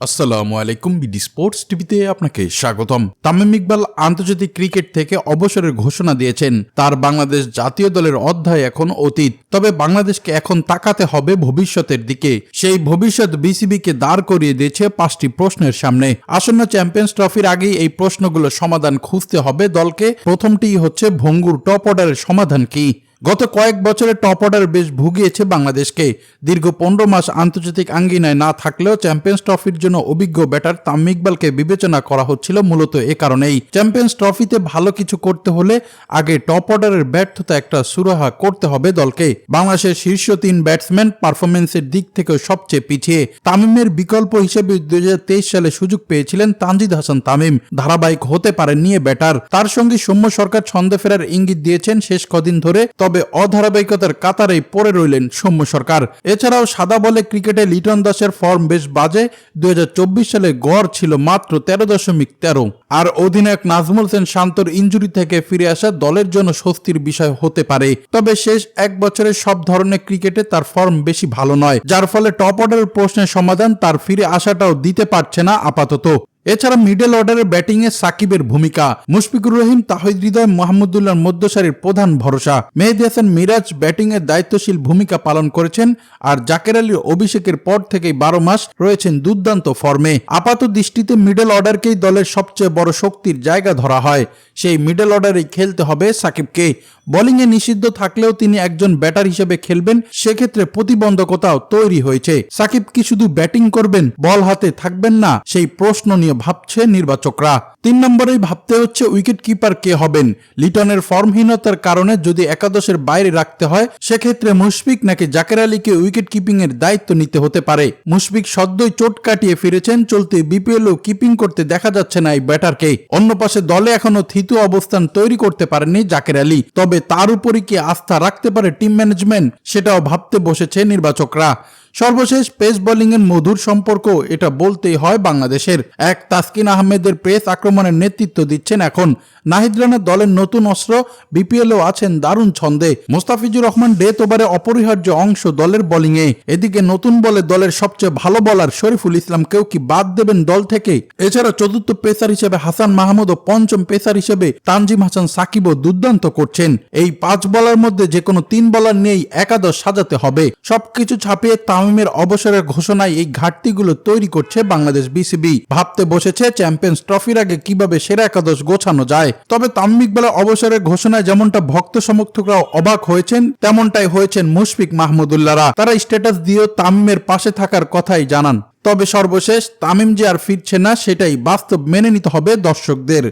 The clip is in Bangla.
আসসালামু আলাইকুম বিডি স্পোর্টস টিভিতে আপনাকে স্বাগতম। তামিম ইকবাল আন্তর্জাতিক ক্রিকেট থেকে অবসরের ঘোষণা দিয়েছেন। তার বাংলাদেশ জাতীয় দলের অধ্যায় এখন অতীত। তবে বাংলাদেশকে এখন তাকাতে হবে ভবিষ্যতের দিকে। সেই ভবিষ্যৎ বিসিবিকে দাঁড় করিয়ে দিয়েছে পাঁচটি প্রশ্নের সামনে। আসন্ন চ্যাম্পিয়ন্স ট্রফির আগেই এই প্রশ্নগুলো সমাধান খুঁজতে হবে দলকে। প্রথমটি হচ্ছে ভঙ্গুর টপ অর্ডারের সমাধান কি? গত কয়েক বছরে টপ অর্ডার বেশ ভুগিয়েছে বাংলাদেশকে। দীর্ঘ পনেরো মাস আন্তর্জাতিক আঙ্গিনায় না থাকলেও চ্যাম্পিয়ন্স ট্রফির জন্য অভিজ্ঞ ব্যাটার তামিম ইকবালকে বিবেচনা করা হচ্ছিল মূলত এ কারণেই। চ্যাম্পিয়ন্স ট্রফিতে ভালো কিছু করতে হলে আগে টপ অর্ডারের ব্যর্থতা একটা সুরাহা করতে হবে দলকে। বাংলাদেশের শীর্ষ তিন ব্যাটসম্যান পারফরমেন্সের দিক থেকেও সবচেয়ে পিছিয়ে। তামিমের বিকল্প হিসেবে দুই হাজার তেইশ সালে সুযোগ পেয়েছিলেন তানজিদ হাসান তামিম। ধারাবাহিক হতে পারেননি ব্যাটার। তার সঙ্গে সৌম্য সরকার ছন্দে ফেরার ইঙ্গিত দিয়েছেন শেষ কদিন ধরে। তবে অধারাবাহিকতার কাতারেই পড়ে রইলেন সৌম্য সরকার। এছাড়াও সাদা বলে ক্রিকেটে লিটন দাসের ফর্ম বেশ বাজে। দুই সালে গড় ছিল মাত্র তেরো দশমিক তেরো। আর অধিনায়ক নাজমুল সেন শান্তর ইঞ্জুরি থেকে ফিরে আসা দলের জন্য স্বস্তির বিষয় হতে পারে। তবে শেষ এক বছরের সব ধরনের ক্রিকেটে তার ফর্ম বেশি ভালো নয়, যার ফলে টপ অর্ডারের প্রশ্নের সমাধান তার ফিরে আসাটাও দিতে পারছে না আপাতত। এছাড়া মিডল অর্ডারের ব্যাটিংয়ে সাকিবের ভূমিকা। মুশফিকুর রহিম, তাহিদ হৃদয়, মোহাম্মদুল্লাহর মধ্যসারির প্রধান ভরসা। মেহেদি হাসান মিরাজ ব্যাটিংয়ে দায়িত্বশীল ভূমিকা পালন করেছেন আর জাকের আলীর অভিষেকের পর থেকেই বারো মাস রয়েছেন দুর্দান্ত ফর্মে। আপাত দৃষ্টিতে মিডল অর্ডারকেই দলের সবচেয়ে বড় শক্তির জায়গা ধরা হয়। সেই মিডল অর্ডারেই খেলতে হবে সাকিবকে। বোলিংয়ে নিষিদ্ধ থাকলেও তিনি একজন ব্যাটার হিসেবে খেলবেন, সেক্ষেত্রে প্রতিবন্ধকতাও তৈরি হয়েছে। সাকিব কি শুধু ব্যাটিং করবেন, বল হাতে থাকবেন না? সেই প্রশ্ন নিয়ে ভাবছে নির্বাচকরা। তিন নম্বরেই ভাবতে হচ্ছে উইকেট কিপার কে হবেন। লিটনের ফর্মহীনতার কারণে যদি একাদশের বাইরে রাখতে হয়, সেক্ষেত্রে মুশফিক নাকি জাকের আলীকে উইকেট কিপিং এর দায়িত্ব নিতে হতে পারে। মুশফিক সদ্যই চোট কাটিয়ে ফিরেছেন, চলতি বিপিএলও কিপিং করতে দেখা যাচ্ছে না এই ব্যাটারকে অন্য পাশে দলে এখনও থিতু অবস্থান তৈরি করতে পারেননি জাকের আলী। তবে তার উপরই কি আস্থা রাখতে পারে টিম ম্যানেজমেন্ট সেটাও ভাবতে বসেছে নির্বাচকরা। সর্বশেষ পেস বোলিং এর মধুর সম্পর্ক, এটা বলতেই হয় বাংলাদেশের। এক তাসকিন আহমেদের পেস আক্রমণের নেতৃত্ব দিচ্ছেন এখন। নাহিদ রানার দলের নতুন অস্ত্র, বিপিএলও আছেন দারুণ ছন্দে। মোস্তাফিজুর রহমান ডেথ ওভারে অপরিহার্য অংশ দলের বোলিংয়ে। এদিকে নতুন বলে দলের সবচেয়ে ভালো বলার শরীফুল ইসলামকেও কি বাদ দেবেন দল থেকে? এছাড়া চতুর্থ পেসার হিসেবে হাসান মাহমুদ ও পঞ্চম পেসার হিসেবে তানজিম হাসান সাকিবও দুর্দান্ত করছেন। এই পাঁচ বলার মধ্যে যে কোনো তিন বলার নিয়েই একাদশ সাজাতে হবে। সবকিছু ছাপিয়ে তামিমের অবসরের ঘোষণায় এই ঘাটতিগুলো তৈরি করছে বাংলাদেশ বিসিবি। ভাবতে বসেছে চ্যাম্পিয়ন্স ট্রফির আগে কীভাবে সেরা একাদশ গোছানো যায়। তবে তামিম ইকবালের অবসরের ঘোষণায় যেমনটা ভক্ত সমর্থকরাও অবাক হয়েছেন, তেমনটাই হয়েছেন মুশফিক মাহমুদুল্লাহরা। তারা স্ট্যাটাস দিয়েও তামিমের পাশে থাকার কথাই জানান। তবে সর্বশেষ তামিম যে আর ফিরছে না, সেটাই বাস্তব মেনে নিতে হবে দর্শকদের।